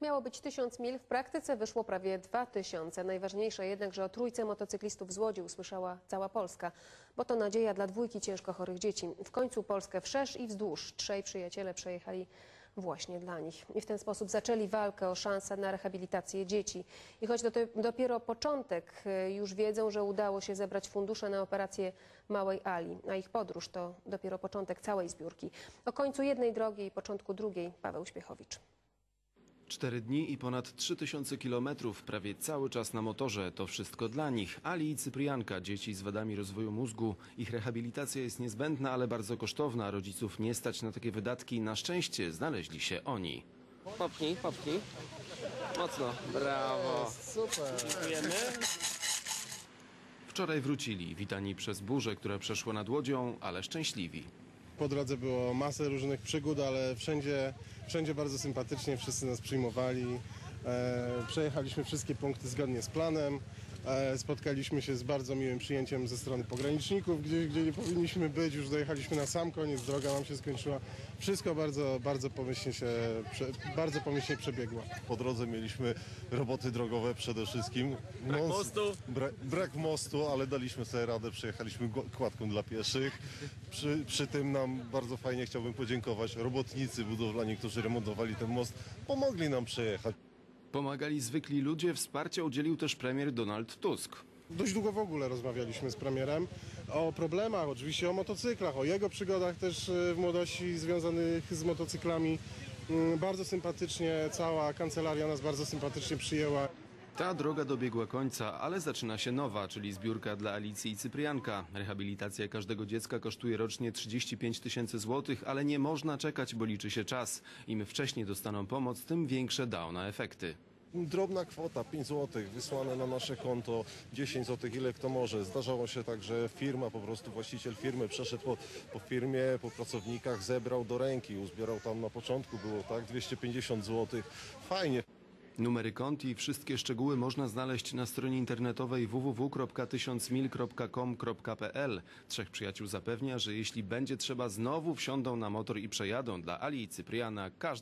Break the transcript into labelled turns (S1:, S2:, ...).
S1: Miało być 1000 mil, w praktyce wyszło prawie 2000. Najważniejsze jednak, że o trójce motocyklistów z Łodzi usłyszała cała Polska, bo to nadzieja dla dwójki ciężko chorych dzieci. W końcu Polskę wszerz i wzdłuż trzej przyjaciele przejechali właśnie dla nich. I w ten sposób zaczęli walkę o szansę na rehabilitację dzieci. I choć to dopiero początek, y, już wiedzą, że udało się zebrać fundusze na operację Małej Ali, a ich podróż to dopiero początek całej zbiórki. O końcu jednej drogi i początku drugiej Paweł Śpiechowicz.
S2: Cztery dni i ponad 3000 kilometrów, prawie cały czas na motorze. To wszystko dla nich. Ali i Cyprianka, dzieci z wadami rozwoju mózgu. Ich rehabilitacja jest niezbędna, ale bardzo kosztowna. Rodziców nie stać na takie wydatki. Na szczęście znaleźli się oni.
S3: Popchnij, popchnij. Mocno. Brawo.
S4: Super.
S3: Dziękujemy.
S2: Wczoraj wrócili, witani przez burzę, która przeszła nad łodzią, ale szczęśliwi.
S4: Po drodze było masę różnych przygód, ale wszędzie, wszędzie bardzo sympatycznie, wszyscy nas przyjmowali. E, przejechaliśmy wszystkie punkty zgodnie z planem. E, spotkaliśmy się z bardzo miłym przyjęciem ze strony pograniczników, gdzie, gdzie nie powinniśmy być. Już dojechaliśmy na sam koniec, droga nam się skończyła. Wszystko bardzo, bardzo pomyślnie się, bardzo pomyślnie przebiegło.
S5: Po drodze mieliśmy roboty drogowe przede wszystkim.
S3: Brak
S5: No,
S3: mostu.
S5: Bra, brak mostu, ale daliśmy sobie radę, przejechaliśmy kładką dla pieszych. Przy, przy tym nam bardzo fajnie chciałbym podziękować robotnicy budowlani, którzy remontowali ten most, pomogli nam przejechać.
S2: Pomagali zwykli ludzie, wsparcia udzielił też premier Donald Tusk.
S4: Dość długo w ogóle rozmawialiśmy z premierem o problemach, oczywiście o motocyklach, o jego przygodach też e, w młodości związanych z motocyklami. Mm, Bardzo sympatycznie, cała kancelaria nas bardzo sympatycznie przyjęła.
S2: Ta droga dobiegła końca, ale zaczyna się nowa, czyli zbiórka dla Alicji i Cyprianka. Rehabilitacja każdego dziecka kosztuje rocznie 35 tysięcy złotych, ale nie można czekać, bo liczy się czas. Im wcześniej dostaną pomoc, tym większe da ona efekty.
S5: Drobna kwota, 5 zł, wysłane na nasze konto, 10 zł, ile kto może. Zdarzało się tak, że firma, po prostu właściciel firmy przeszedł po, po firmie, po pracownikach, zebrał do ręki, uzbierał tam na początku, było tak, 250 zł. Fajnie.
S2: Numery kont i wszystkie szczegóły można znaleźć na stronie internetowej www.tysiącmil.com.pl. Trzech przyjaciół zapewnia, że jeśli będzie trzeba, znowu wsiądą na motor i przejadą dla Ali i Cypriana każdą